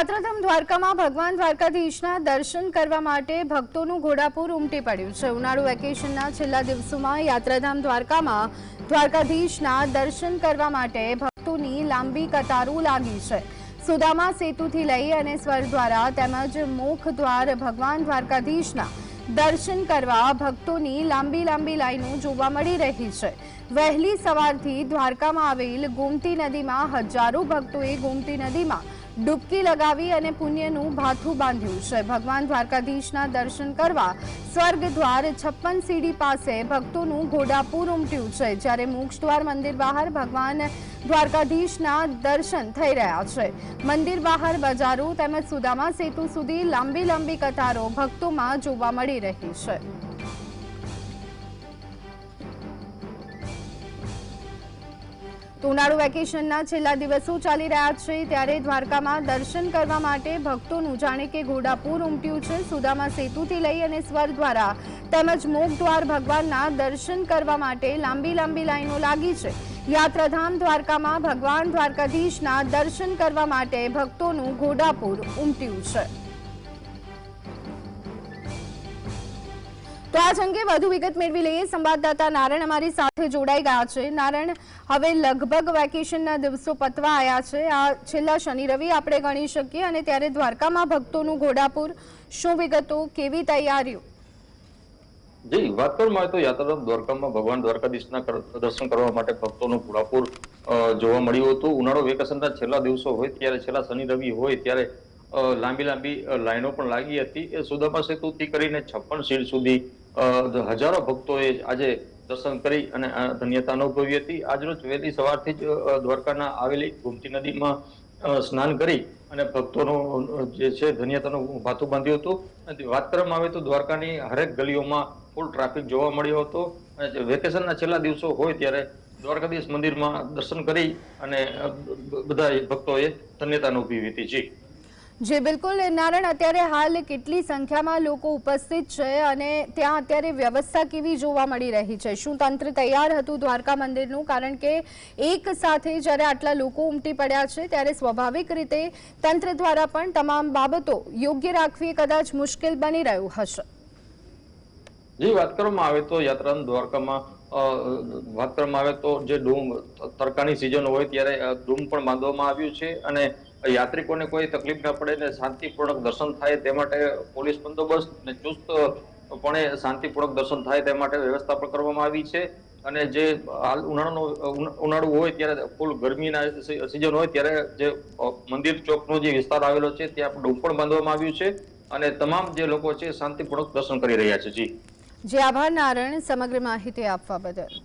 યાત્રાધામ દ્વારકામાં ભગવાન દ્વારકાધીશના દર્શન કરવા માટે ભક્તોનું ઘોડાપુર ઉમટી પડ્યું છે. ઉનાળુ વેકેશનના છેલ્લા દિવસોમાં યાત્રાધામ દ્વારકામાં દ્વારકાધીશના દર્શન કરવા માટે ભક્તોની લાંબી કતારો લાગી છે. સુદામા સેતુથી લઈ અને સ્વરદ્વારા તેમજ મુખ દ્વાર ભગવાન દ્વારકાધીશના દર્શન કરવા ભક્તોની લાંબી લાંબી લાઈનો જોવા મળી રહી છે. વહેલી સવારથી દ્વારકામાં આવેલ ગોમતી નદીમાં હજારો ભક્તોએ ગોમતી નદીમાં ડૂબકી લગાવી અને પુણ્યનું ભાથું બાંધ્યું. છે ભગવાન દ્વારકાધીશના દર્શન કરવા સ્વર્ગ દ્વાર છપ્પન સીડી પાસે ભક્તોનું ઘોડાપુર ઉમટ્યું છે, જ્યારે મોક્ષ દ્વાર મંદિર બહાર ભગવાન દ્વારકાધીશના દર્શન થઈ રહ્યા છે. મંદિર બહાર બજારો તેમજ સુદામા સેતુ સુધી લાંબી લાંબી કતારો ભક્તોમાં જોવા મળી રહી છે. તો ઉનાળુ વેકેશનના છેલ્લા દિવસો ચાલી રહ્યા છે, ત્યારે દ્વારકામાં દર્શન કરવા માટે ભક્તોનું જાણે કે ઘોડાપુર ઉમટ્યું છે. સુદામા સેતુથી લઈ અને સ્વર દ્વારા તેમજ મોગદ્વાર ભગવાનના દર્શન કરવા માટે લાંબી લાંબી લાઈનો લાગી છે. યાત્રાધામ દ્વારકામાં ભગવાન દ્વારકાધીશના દર્શન કરવા માટે ભક્તોનું ઘોડાપુર ઉમટ્યું છે. તો આ અંગે વધુ વિગત મેળવી લઈએ. સંવાદદાતા નારાયણ અમારી સાથે જોડાઈ ગયા છે. નારાયણ, હવે લગભગ વેકેશનના દિવસો પતવા આવ્યા છે. આ છેલ્લા શનિ રવિ આપણે ગણી શકીએ અને ત્યારે દ્વારકામાં ભક્તોનું ઘોડાપુર. શું વિગતો? કેવી તૈયારીઓ? જી, વાત કરવામાં આવે તો યાત્રા દ્વારકામાં ભગવાન દ્વારકાધીશના દર્શન કરવા માટે ભક્તોનું ઘોડાપુર જોવા મળ્યું હતું. ઉનાળો વેકેશનના છેલ્લા દિવસો હોય ત્યારે છેલ્લા શનિ રવિ હોય ત્યારે લાંબી લાંબી લાઈનો પણ લાગી હતી. એ સુદામા સેતુથી કરીને છપ્પન સીટ સુધી હજારો ભક્તોએ આજે દર્શન કરી અને ધન્યતા અનુભવી હતી. આજરોજ વહેલી સવારથી જ દ્વારકાના આવેલી ગોમતી નદીમાં સ્નાન કરી અને ભક્તોનું જે છે ધન્યતાનું ભાથું બાંધ્યું હતું. અને વાત કરવામાં આવે તો દ્વારકાની હરેક ગલીઓમાં ફૂલ ટ્રાફિક જોવા મળ્યો હતો. અને વેકેશનના છેલ્લા દિવસો હોય ત્યારે દ્વારકાધીશ મંદિરમાં દર્શન કરી અને બધા ભક્તોએ ધન્યતા અનુભવી હતી. જી. જે, બિલકુલ. નારણ અત્યારે હાલ કેટલી સંખ્યામાં લોકો ઉપસ્થિત છે અને ત્યાં અત્યારે વ્યવસ્થા કેવી જોવા મળી રહી છે? શું તંત્ર તૈયાર હતું દ્વારકા મંદિરનું? કારણ કે એક સાથે જ્યારે આટલા લોકો ઉમટી પડ્યા છે, ત્યારે સ્વાભાવિક રીતે તંત્ર દ્વારા પણ તમામ બાબતો યોગ્ય રાખવી કદાચ મુશ્કેલ બની રહ્યું હશે. જી વાત કરવામાં આવે તો યાત્રાનું દ્વારકામાં વાત કરવામાં આવે તો જે ડૂમ તડકાની સિઝન હોય ત્યારે ડૂમ પણ બાંધવામાં આવ્યું છે અને યાત્રિકોને કોઈ તકલીફ ન પડે ને શાંતિપૂર્વક દર્શન થાય તે માટે પોલીસ બંદોબસ્ત ને ચુસ્ત પણે શાંતિપૂર્વક દર્શન થાય તે માટે વ્યવસ્થા પણ કરવામાં આવી છે. અને જે હાલ ઉનાળાનો ઉના- ઉનાળુ હોય ત્યારે ફૂલ ગરમીના સિઝન હોય ત્યારે જે મંદિર ચોકનો જે વિસ્તાર આવેલો છે ત્યાં ડુંપણ બાંધવામાં આવ્યું છે અને તમામ જે લોકો છે શાંતિપૂર્વક દર્શન કરી રહ્યા છે. જી. જે, આભાર નારાયણ સમગ્ર માહિતી આપવા બદલ.